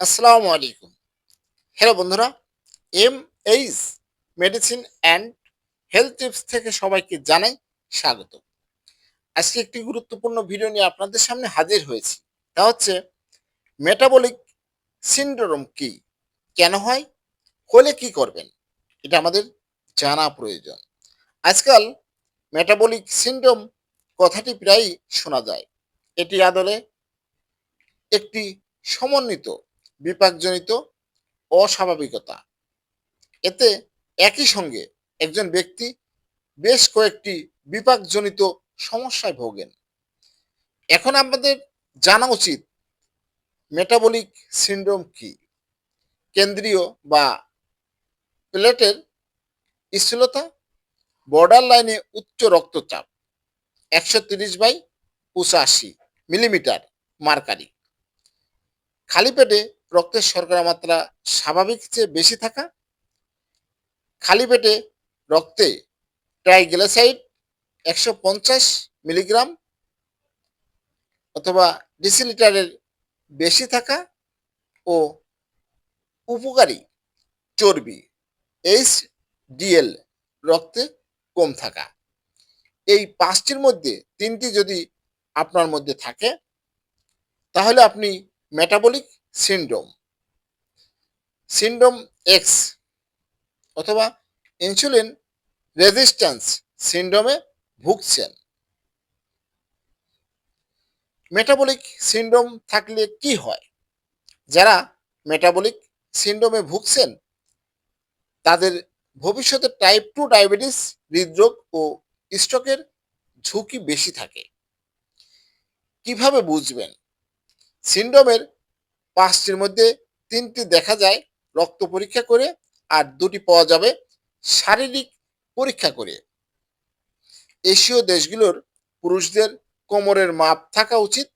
আসসালামু আলাইকুম। হ্যালো বন্ধুরা M H medicine and health tips থেকে সবাইকে জানাই স্বাগত। আজকে একটি গুরুত্বপূর্ণ ভিডিও নিয়ে আপনাদের সামনে হাজির হয়েছি। তা হচ্ছে মেটাবলিক সিন্ড্রোম কি? কেন হয়? হলে কি করবেন? এটা আমাদের জানা প্রয়োজন। আজকাল মেটাবলিক সিন্ড্রোম কথাটি প্রায়ই শোনা যায়। এটি আদলে একটি সমন্বিত বিপাকজনিত অস্বাভাবিকতা। এতে একই সঙ্গে একজন ব্যক্তি বেশ কয়েকটি বিপাকজনিত সমস্যায় ভোগেন। এখন আমাদের জানা উচিত মেটাবলিক সিন্ড্রোম কি? কেন্দ্রীয় বা প্লেটের স্থূলতা বর্ডার লাইনে উচ্চ রক্তচাপ, একশো তিরিশ বাই পঁচাশি মিলিমিটার মার্কারি। খালি পেটে রক্তের শর্করা মাত্রা স্বাভাবিক চেয়ে বেশি থাকা। খালি পেটে রক্তে ট্রাইগ্লিসাইড একশো পঞ্চাশ মিলিগ্রাম অথবা ডিসিলিটারের বেশি থাকা ও উপকারী চর্বি, এইচ ডিএল রক্তে কম থাকা। এই পাঁচটির মধ্যে তিনটি যদি আপনার মধ্যে থাকে, তাহলে আপনি মেটাবলিক সিন্ড্রোম সিন্ড্রোম এক্স অথবা ইনসুলিন রেজিস্ট্যান্স সিন্ড্রোমে ভুগছেন। মেটাবলিক সিন্ড্রোম থাকলে কি হয়? যারা মেটাবলিক সিন্ড্রোমে ভুগছেন, তাদের ভবিষ্যতে টাইপ টু ডায়াবেটিস হৃদরোগ ও স্ট্রোকের ঝুঁকি বেশি থাকে। কীভাবে বুঝবেন? সিন্ড্রোমের পাঁচটির মধ্যে তিনটি দেখা যায় রক্ত পরীক্ষা করে আর দুটি পাওয়া যাবে শারীরিক পরীক্ষা করে। এশীয় দেশগুলোর পুরুষদের কোমরের মাপ থাকা উচিত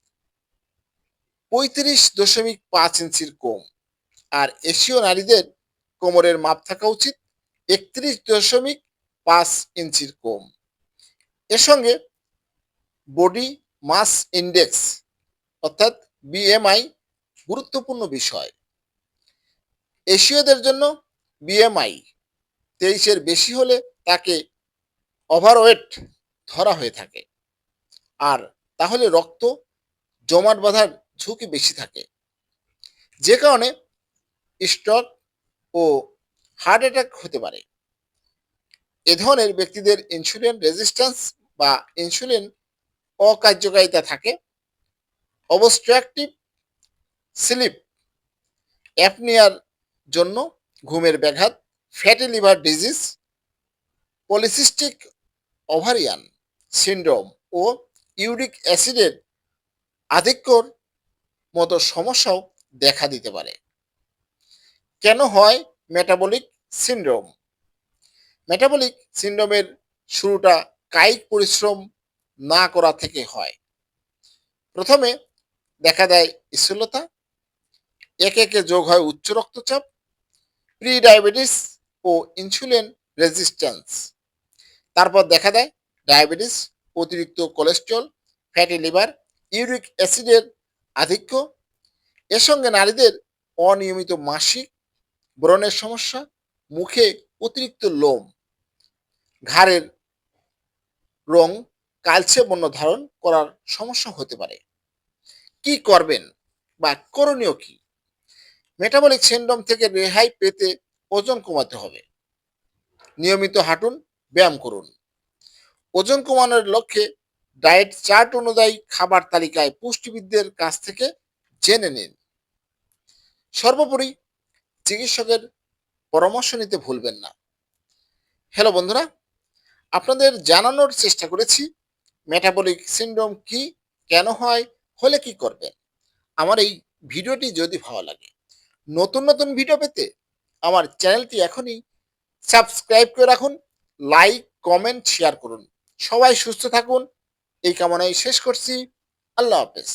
পঁয়ত্রিশ দশমিক পাঁচ ইঞ্চির কম আর এশীয় নারীদের কোমরের মাপ থাকা উচিত একত্রিশ দশমিক পাঁচ ইঞ্চির কম। এর সঙ্গে বডি মাস ইন্ডেক্স অর্থাৎ বিএমআই গুরুত্বপূর্ণ বিষয়। এশীয়দের জন্য বিএমআই তেইশের বেশি হলে তাকে ওভারওয়েট ধরা হয়ে থাকে। আর তাহলে রক্ত জমাট বাঁধার ঝুঁকি বেশি থাকে। যে কারণে স্ট্রোক ও হার্ট অ্যাটাক হতে পারে। এ ধরনের ব্যক্তিদের ইনসুলিন রেজিস্ট্যান্স বা ইনসুলিন অকার্যকারিতা থাকে। অবস্ট্রাকটিভ স্লিপ, অ্যাপনিয়ার জন্য ঘুমের ব্যাঘাত, fatty liver disease, polycystic ovarian syndrome ও ইউরিক অ্যাসিডের আধিক্যর মতো সমস্যাও দেখা দিতে পারে। কেন হয় মেটাবলিক সিন্ড্রোম মেটাবলিক সিন্ড্রোমের শুরুটা কায়িক পরিশ্রম না করা থেকে হয়। প্রথমে দেখা দেয় স্থূলতা। একে একে যোগ হয় উচ্চ রক্তচাপ প্রি ডায়াবেটিস ও ইনসুলিন রেজিস্ট্যান্স তারপর দেখা দেয় ডায়াবেটিস অতিরিক্ত কোলেস্ট্রল ফ্যাটি লিভার ইউরিক অ্যাসিডের আধিক্য। এর সঙ্গে নারীদের অনিয়মিত মাসিক ব্রণের সমস্যা, মুখে অতিরিক্ত লোম, ঘাড়ের রং, কালচে বর্ণ ধারণ করার সমস্যা হতে পারে। কি করবেন বা করণীয় কি? মেটাবলিক সিন্ড্রোম থেকে রেহাই পেতে ওজন কমাতে হবে। নিয়মিত হাঁটুন, ব্যায়াম করুন। ওজন কমানোর লক্ষ্যে ডায়েট চার্ট অনুযায়ী খাবার তালিকায় পুষ্টিবিদদের কাছ থেকে জেনে নিন। সর্বোপরি চিকিৎসকের পরামর্শ নিতে ভুলবেন না। হ্যালো বন্ধুরা, আপনাদের জানানোর চেষ্টা করেছি মেটাবলিক সিন্ড্রোম কি, কেন হয় হলে কি করবেন আমার এই ভিডিওটি যদি ভালো লাগে, নতুন নতুন ভিডিও পেতে আমার চ্যানেলটি এখনই সাবস্ক্রাইব করে রাখুন, লাইক, কমেন্ট, শেয়ার করুন। সবাই সুস্থ থাকুন। এই কামনায় শেষ করছি। আল্লাহ হাফেজ।